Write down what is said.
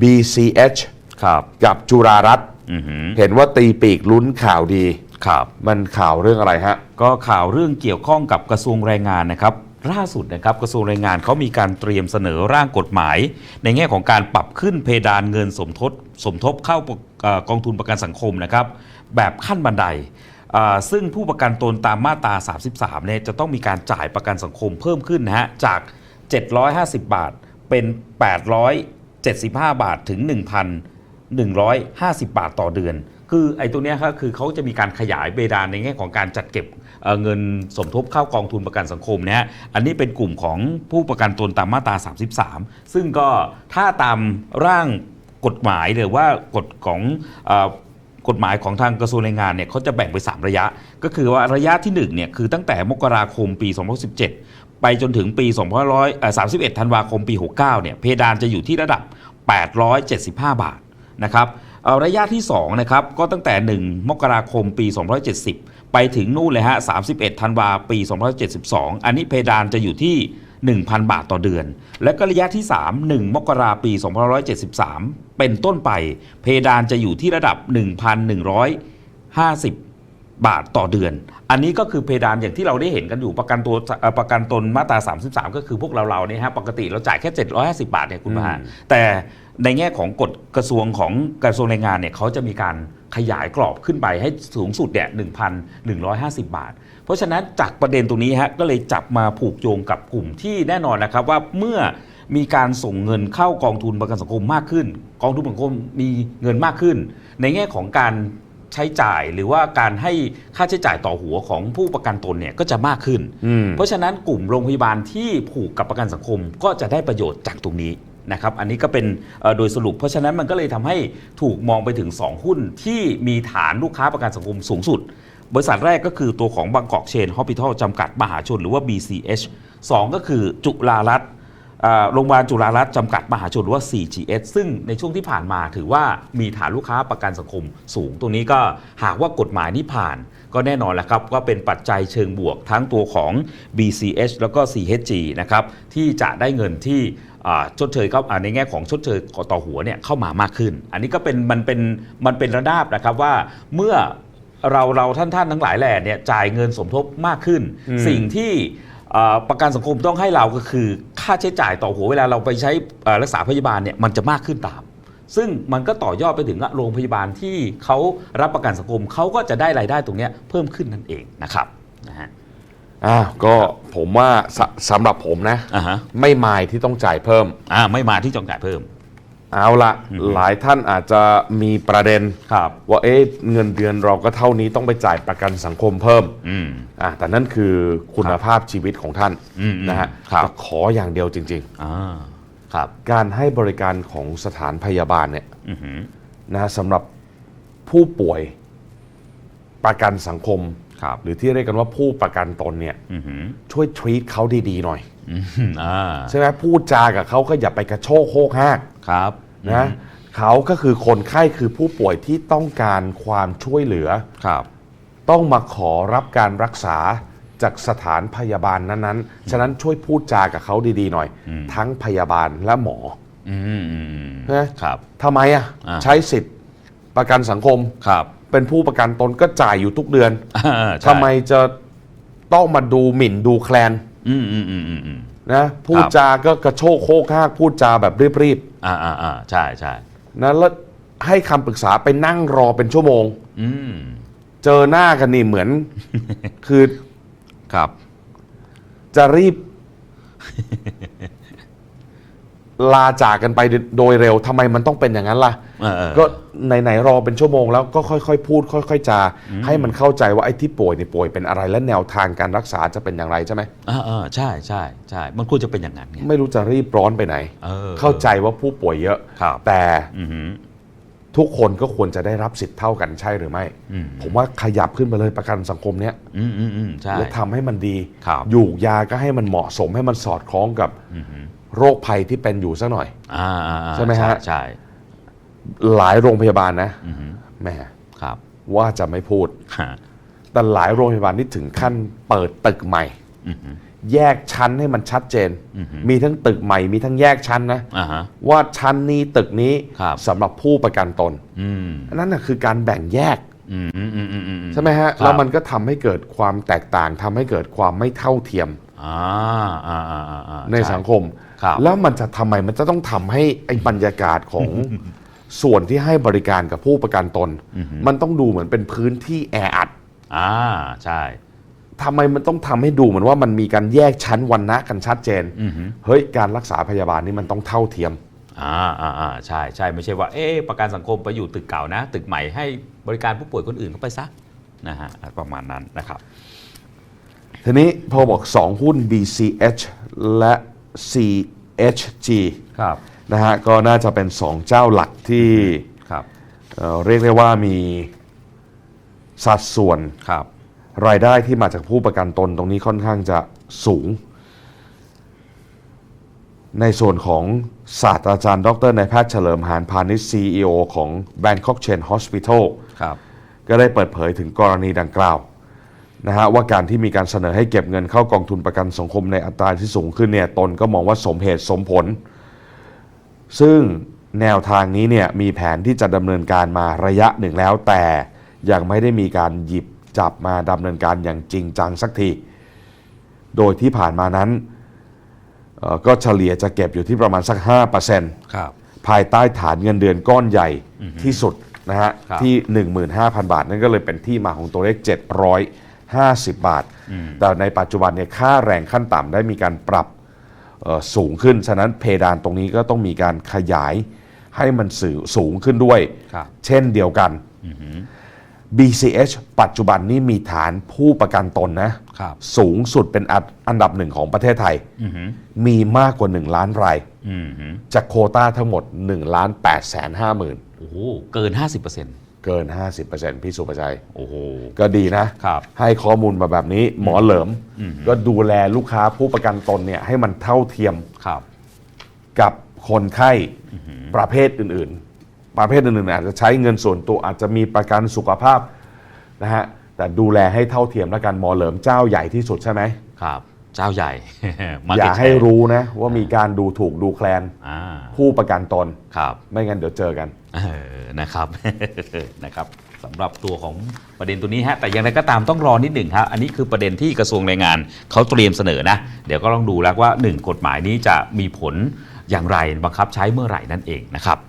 BCH ครับ กับจุฬารัตน์อือหือ เห็นว่าตีปีกลุ้นข่าวดี ครับ มันข่าวเรื่องอะไรฮะ ก็ข่าวเรื่องเกี่ยวข้องกับกระทรวงแรงงานนะครับ ล่าสุดนะครับกระทรวงแรงงานเขามีการเตรียมเสนอร่างกฎหมาย ในแง่ของการปรับขึ้นเพดานเงินสมทบสมทบเข้าเอ่อกองทุนประกันสังคมนะครับ แบบขั้นบันไดอ่าซึ่งผู้ประกันตนตามมาตรา 33เนี่ยจะต้องมีการจ่ายประกันสังคมเพิ่มขึ้นนะฮะจาก 750 บาทเป็น 75 บาทถึง 1,150 บาทต่อเดือน คือไอ้ตัวเนี้ยครับคือเขาจะมีการขยายเบดานในแง่ของการจัดเก็บเอ่อเงินสมทบเข้ากองทุนประกันสังคมนะฮะอันนี้เป็นกลุ่มของผู้ประกันตนตามมาตรา 33 ซึ่งก็ถ้าตามร่างกฎหมายหรือว่ากฎของเอ่อกฎหมายของทางกระทรวงแรงงานเนี่ยเขาจะแบ่งไป 3 ระยะ ก็คือว่าระยะที่1เนี่ยคือตั้งแต่มกราคมปี 2017 ไปจนถึงปี2531ธันวาคมปี 69 เนี่ย เพดานจะอยู่ที่ระดับ 875 บาทนะครับระยะที่2นะครับก็ตั้งแต่ 1 มกราคมปี 270 ไปถึงนู่นเลยฮะ 31 ธันวาปี 272 อันนี้เพดานจะอยู่ที่ 1,000 บาทต่อเดือน และก็ระยะที่ 3 1 มกราปี 2573 เป็นต้นไป เพดานจะอยู่ที่ระดับ 1,150 บาทต่อเดือน อันนี้ก็คือเพดานอย่างที่เราได้เห็นกันอยู่ประกันตัวเอ่อประกันตนมาตรา 33 ก็คือพวกเราเราเนี่ยฮะปกติเราจ่ายแค่ 750 บาทเนี่ยคุณมหาแต่ในแง่ของกฎกระทรวงของกระทรวงแรงงานเนี่ยเขาจะมีการขยายกรอบขึ้นไปให้สูงสุดเนี่ย1,150 บาท เพราะฉะนั้นจากประเด็นตรงนี้ฮะก็เลยจับมาผูกโยงกับกลุ่มที่แน่นอนนะครับว่าเมื่อมีการส่งเงินเข้ากองทุนประกันสังคมมากขึ้น กองทุนประกันสังคมมีเงินมากขึ้น ในแง่ของการ ใช้จ่ายหรือว่าการให้ค่าใช้จ่ายต่อหัวของผู้ประกันตนเนี่ยก็จะมากขึ้นอืมเพราะฉะนั้นกลุ่มโรงพยาบาลที่ผูกกับประกันสังคมก็จะได้ประโยชน์จากตรงนี้นะครับอันนี้ก็เป็นเอ่อโดยสรุป เพราะฉะนั้นมันก็เลยทำให้ถูกมองไปถึง 2 หุ้นที่มีฐานลูกค้าประกันสังคมสูงสุด บริษัทแรกก็คือตัวของบางกอกเชนฮอปิทอลจำกัดมหาชน หรือว่า BCH 2 ก็คือจุฬารัตน์อ่า โรงพยาบาลจุฬารัตน์จำกัดมหาชนหรือว่า 4GS ซึ่งในช่วงที่ผ่านมาถือว่ามีฐานลูกค้าประกันสังคมสูง ตรงนี้ก็หากว่ากฎหมายนี้ผ่าน ก็แน่นอนแหละครับก็เป็นปัจจัยเชิงบวกทั้งตัวของ BCH แล้วก็ CHG นะครับที่จะได้เงินที่อ่าชดเชยเข้าอ่าในแง่ของชดเชยต่อหัวเนี่ยเข้ามามากขึ้น อันนี้ก็เป็นมันเป็นมันเป็นระนาบนะครับว่าเมื่อเราเราท่านท่านทั้งหลายแหล่เนี่ยจ่ายเงินสมทบมากขึ้นอืมสิ่งที่อ่าประกันสังคมต้องให้เราก็คือ ค่าใช้จ่ายต่อหัวเวลาเราไปใช้อ่ารักษาพยาบาลเนี่ยมันจะมากขึ้นตาม ซึ่งมันก็ต่อยอดไปถึงโรงพยาบาลที่เขารับประกันสังคมเขาก็จะได้รายได้ตรงเนี้ยเพิ่มขึ้นนั่นเองนะครับนะฮะอ้าวก็ผมว่าสสำหรับผมนะอ่าฮะไม่มายที่ต้องจ่ายเพิ่มอ่าไม่มาที่จองจ่ายเพิ่ม เอาละหลายท่านอาจจะมีประเด็นครับว่าเอ๊ะเงินเดือนเราก็เท่านี้ต้องไปจ่ายประกันสังคมเพิ่มอืมอะแต่นั่นคือคุณภาพชีวิตของท่านอืมอืมนะฮะครับแต่ขออย่างเดียวจริงอ่าครับๆการให้บริการของสถานพยาบาลเนี่ยอือหือนะฮะสำหรับผู้ป่วยประกันสังคมครับหรือที่เรียกกันว่าผู้ประกันตนเนี่ยอือหือช่วยทรีตเขาดีๆหน่อยอืมอ่าใช่ไหมพูดจากับเขาก็อย่าไปกระโชกโคกห้าก ครับนะเขาก็คือคนไข้คือผู้ป่วยที่ต้องการความช่วยเหลือ ครับ ต้องมาขอรับการรักษาจากสถานพยาบาลนั้นๆ ฉะนั้นช่วยพูดจากับเขาดีๆหน่อยทั้งพยาบาลและหมออืมอืมอืมนะครับ ทำไมอะอ่า ใช้สิทธิ์ประกันสังคม ครับเป็นผู้ประกันตนก็จ่ายอยู่ทุกเดือน อ่าใช่ทำไมจะต้องมาดูหมิ่นดูแคลน อืมอืมอืมอืมอืม นะพูดจาก็กระโชกโคกห้ากพูดจาแบบรีบอ่าอ่าอ่าใช่ใช่ๆนะแล้วให้คำปรึกษาไปนั่งรอเป็นชั่วโมง อืมเจอหน้ากันนี่เหมือน คือครับจะรีบ ลาจากกันไปโดยเร็วทำไมมันต้องเป็นอย่างนั้นล่ะเออเออ ก็ไหนๆรอเป็นชั่วโมงแล้วก็ค่อยๆ พูด ค่อย ๆ จา ให้มันเข้าใจว่าไอ้ที่ป่วยนี่ป่วยเป็นอะไรและแนวทางการรักษาจะเป็นอย่างไรใช่ไหมอ่าอ่าใช่ใช่ใช่มันควรจะเป็นอย่างนั้นไงไม่รู้จะรีบร้อนไปไหนเออเข้าใจว่าผู้ป่วยเยอะครับแต่อือหือทุกคนก็ควรจะได้รับสิทธิ์เท่ากันใช่หรือไม่อืมผมว่าขยับขึ้นไปเลยประกันสังคมเนี้ยอืมอืมอืมใช่แล้วทำให้มันดีครับอยู่ยาก็ให้มันเหมาะสมให้มันสอดคล้องกับอือหือโรคภัยที่เป็นอยู่ซะหน่อยอ่าอ่าอ่าใช่ไหมฮะใช่ หลายโรงพยาบาลนะอือหือแหมครับว่าจะไม่พูดฮะแต่หลายโรงพยาบาลนี่ถึงขั้นเปิดตึกใหม่อือหือแยกชั้นให้มันชัดเจน มีทั้งตึกใหม่ มีทั้งแยกชั้นนะอ่าฮะว่าชั้นนี้ตึกนี้ครับสำหรับผู้ประกันตนอืมอันนั้นนะคือการแบ่งแยกอืมอืมอืมอืมอืมใช่ไหมฮะครับแล้วมันก็ทำให้เกิดความแตกต่างทำให้เกิดความไม่เท่าเทียมอ่าอ่าอ่าอ่าอ่าในช่สังคมครับแล้วมันจะทำไมมันจะต้องทำให้ไอ้บรรยากาศของ ส่วนที่ให้บริการกับผู้ประกันตน มันต้องดูเหมือนเป็นพื้นที่แออัดอ่าใช่ทำไมมันต้องทำให้ดูเหมือนว่ามันมีการแยกชั้นวันนะกันชัดเจนอือฮึเฮ้ยการรักษาพยาบาลนี่มันต้องเท่าเทียมอ่าอ่าอ่าใช่ใช่ไม่ใช่ว่า เอ๊ะประกันสังคมไปอยู่ตึกเก่านะ ตึกใหม่ให้บริการผู้ป่วยคนอื่นเข้าไปซะนะฮะประมาณนั้นนะครับ ทีนี้พอบอก 2 หุ้น BCH และ CHG ครับ นะฮะก็น่าจะเป็น 2 เจ้าหลักที่ครับเอ่อเรียกได้ว่ามีสัดส่วน ครับ รายได้ที่มาจากผู้ประกันตนตรงนี้ค่อนข้างจะสูง ในส่วนของศาสตราจารย์ ดรนายแพทย์เฉลิมหานพาณิชย์ CEO ของ Bangkok Chain Hospital ครับ ก็ได้เปิดเผยถึงกรณีดังกล่าวนะฮะว่าการที่มีการเสนอให้เก็บเงินเข้ากองทุนประกันสังคมในอัตราที่สูงขึ้นเนี่ยตนก็มองว่าสมเหตุสมผล ซึ่งแนวทางนี้เนี่ยมีแผนที่จะดำเนินการมาระยะหนึ่งแล้ว แต่ยังไม่ได้มีการหยิบจับมาดำเนินการอย่างจริงจังสักที โดยที่ผ่านมานั้นเอ่อก็เฉลี่ยจะเก็บอยู่ที่ประมาณสัก 5%ครับภายใต้ฐานเงินเดือนก้อนใหญ่ที่สุดนะฮะครับที่ 15,000 บาท นั่นก็เลยเป็นที่มาของตัวเลข 750 บาท แต่ในปัจจุบันเนี่ยค่าแรงขั้นต่ำได้มีการปรับเอ่อ สูงขึ้น ฉะนั้นเพดานตรงนี้ก็ต้องมีการขยายให้มันสูสูงขึ้นด้วยครับเช่นเดียวกัน BCH ปัจจุบันนี้มีฐานผู้ประกันตนนะครับสูงสุดเป็นอันอันดับหนึ่งของประเทศไทยอือหือมีมากกว่า 1 ล้านรายอือหือจากโควต้าทั้งหมด 1 ล้าน8แสนห้าหมื่นโอ้โห เกิน 50%เกิน 50%พี่สุประชัย โอ้โห ก็ดีนะ ครับ ให้ข้อมูลมาแบบนี้หมอเหลิม ก็ดูแลลูกค้าผู้ประกันตนเนี่ยให้มันเท่าเทียมครับ กับคนไข้ประเภทอื่น ๆ ประเภทอื่นๆอาจจะใช้เงินส่วนตัวอาจจะมีประกันสุขภาพนะฮะแต่ดูแลให้เท่าเทียมแล้วกันหมอเหลิมเจ้าใหญ่ที่สุดใช่ไหมครับ เจ้าใหญ่อย่า Market ให้ share รู้นะว่ามีการดูถูกดูแคลน อ่าผู้ประกันตน ครับ ไม่งั้นเดี๋ยวเจอกัน เออนะครับ นะครับสำหรับตัวของประเด็นตัวนี้ฮะแต่อย่างไรก็ตามต้องรอนิดหนึ่งครับอันนี้คือประเด็นที่กระทรวงแรงงานเขาเตรียมเสนอนะ เดี๋ยวก็ต้องดูแล้วว่า1กฎหมายนี้จะมีผลอย่างไรบังคับใช้เมื่อไหร่นั่นเองนะครับ